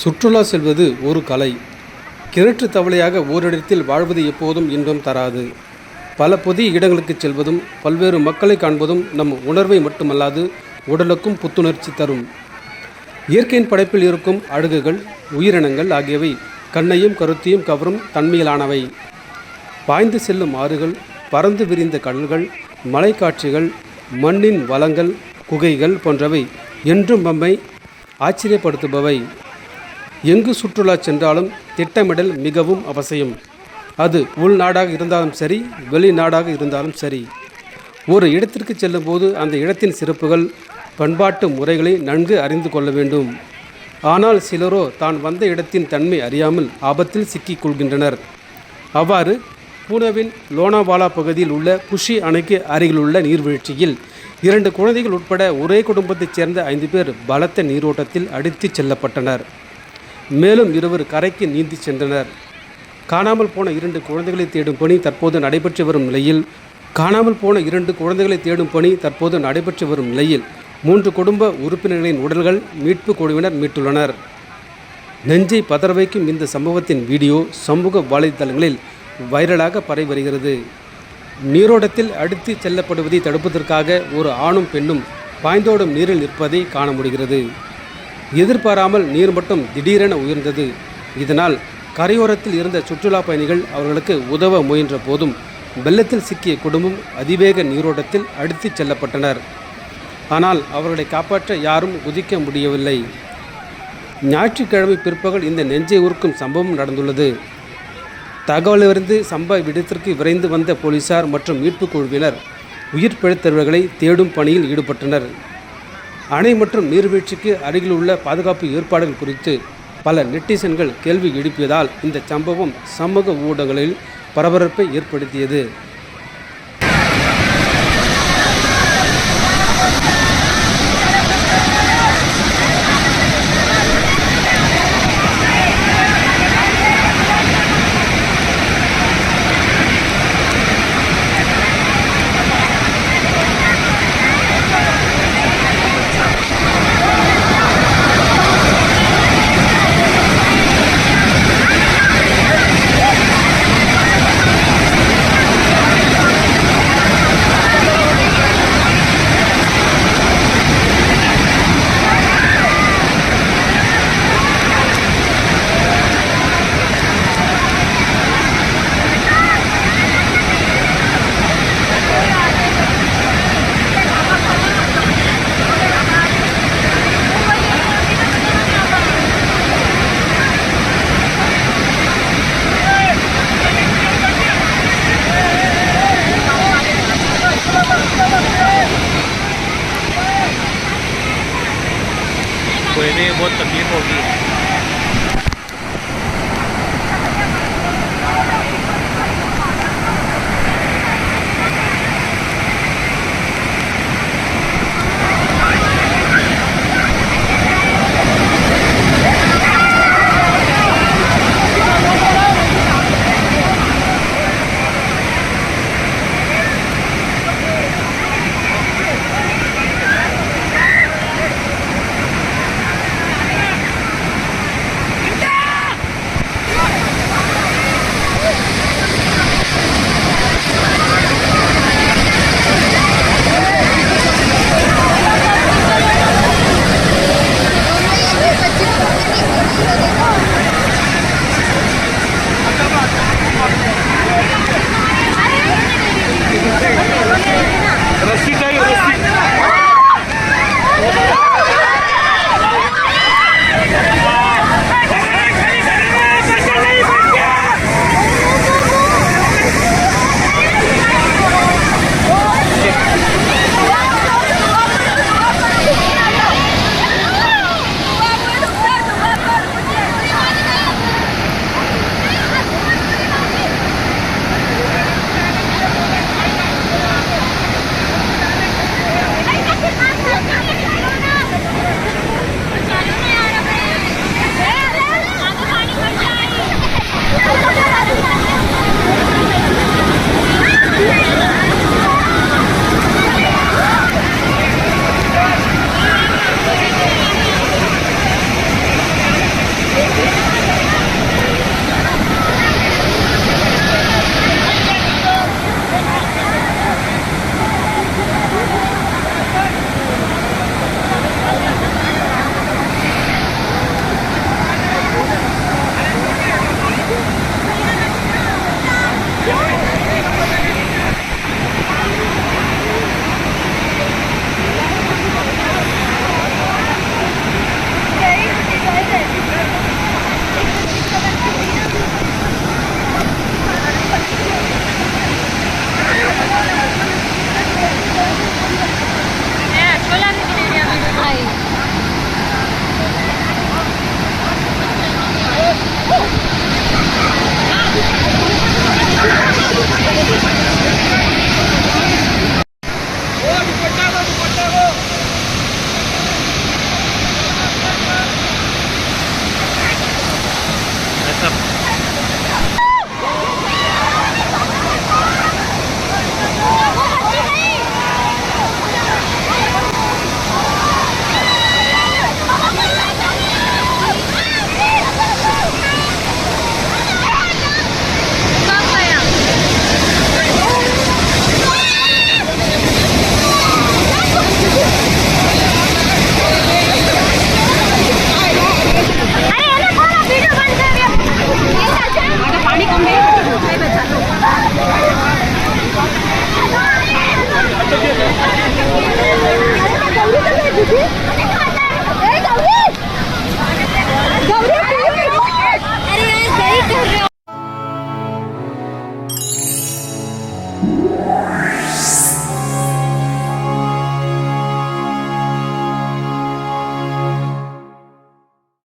சுற்றுலா செல்வது ஒரு கலை. கிணற்று தவளையாக ஓரிடத்தில் வாழ்வது எப்போதும் இன்பம் தராது. பல புதிய இடங்களுக்கு செல்வதும் பல்வேறு மக்களை காண்பதும் நம் உணர்வை மட்டுமல்லாது உடலுக்கும் புத்துணர்ச்சி தரும். இயற்கையின் படைப்பில் இருக்கும் அழகுகள் உயிரினங்கள் ஆகியவை கண்ணையும் கருத்தையும் கவரும் தன்மையிலானவை. பாய்ந்து செல்லும் ஆறுகள் பறந்து விரிந்த கடல்கள் மலைக்காட்சிகள் மண்ணின் வளங்கள் குகைகள் போன்றவை என்றும் நம்மை ஆச்சரியப்படுத்துபவை. எங்கு சுற்றுலா சென்றாலும் திட்டமிடல் மிகவும் அவசியம். அது உள்நாடாக இருந்தாலும் சரி வெளிநாடாக இருந்தாலும் சரி. ஒரு இடத்திற்கு செல்லும்போது அந்த இடத்தின் சிறப்புகள் பண்பாட்டு முறைகளை நன்கு அறிந்து கொள்ள வேண்டும். ஆனால் சிலரோ தான் வந்த இடத்தின் தன்மை அறியாமல் ஆபத்தில் சிக்கிக் கொள்கின்றனர். அவ்வாறு பூனேவின் லோனாவாலா பகுதியில் உள்ள குஷி அணைக்கு அருகிலுள்ள நீர்வீழ்ச்சியில் இரண்டு குழந்தைகள் உட்பட ஒரே குடும்பத்தைச் சேர்ந்த ஐந்து பேர் பலத்த நீரோட்டத்தில் அடித்துச் செல்லப்பட்டனர். மேலும் இருவர் கரைக்கு நீந்தி சென்றனர். காணாமல் போன இரண்டு குழந்தைகளை தேடும் பணி தற்போது நடைபெற்று வரும் நிலையில் காணாமல் போன இரண்டு குழந்தைகளை தேடும் பணி தற்போது நடைபெற்று வரும் நிலையில் மூன்று குடும்ப உறுப்பினர்களின் உடல்கள் மீட்பு குழுவினர் மீட்டுள்ளனர். நெஞ்சை பதற வைக்கும் இந்த சம்பவத்தின் வீடியோ சமூக வலைதளங்களில் வைரலாக பரவி வருகிறது. நீரோட்டத்தில் அடித்து செல்லப்படுவதை தடுப்பதற்காக ஒரு ஆணும் பெண்ணும் பாய்ந்தோடும் நீரில் நிற்பதை காண முடிகிறது. எதிர்பாராமல் நீர் மட்டம் திடீரென உயர்ந்தது. இதனால் கரையோரத்தில் இருந்த சுற்றுலா பயணிகள் அவர்களுக்கு உதவ முயன்ற போதும் வெள்ளத்தில் சிக்கிய குடும்பம் அதிவேக நீரோட்டத்தில் அடித்துச் செல்லப்பட்டனர். ஆனால் அவர்களை காப்பாற்ற யாரும் குதிக்க முடியவில்லை. ஞாயிற்றுக்கிழமை பிற்பகல் இந்த நெஞ்சை உருக்கும் சம்பவம் நடந்துள்ளது. தகவலிருந்து சம்பவ இடத்திற்கு விரைந்து வந்த போலீசார் மற்றும் மீட்புக் குழுவினர் உயிர் பிழைத்தவர்களை தேடும் பணியில் ஈடுபட்டனர். அணை மற்றும் நீர்வீழ்ச்சிக்கு அருகில் உள்ள பாதுகாப்பு ஏற்பாடுகள் குறித்து பல நெட்டிசன்கள் கேள்வி எழுப்பியதால் இந்த சம்பவம் சமூக ஊடகங்களில் பரபரப்பை ஏற்படுத்தியது. Pogi. Bravo!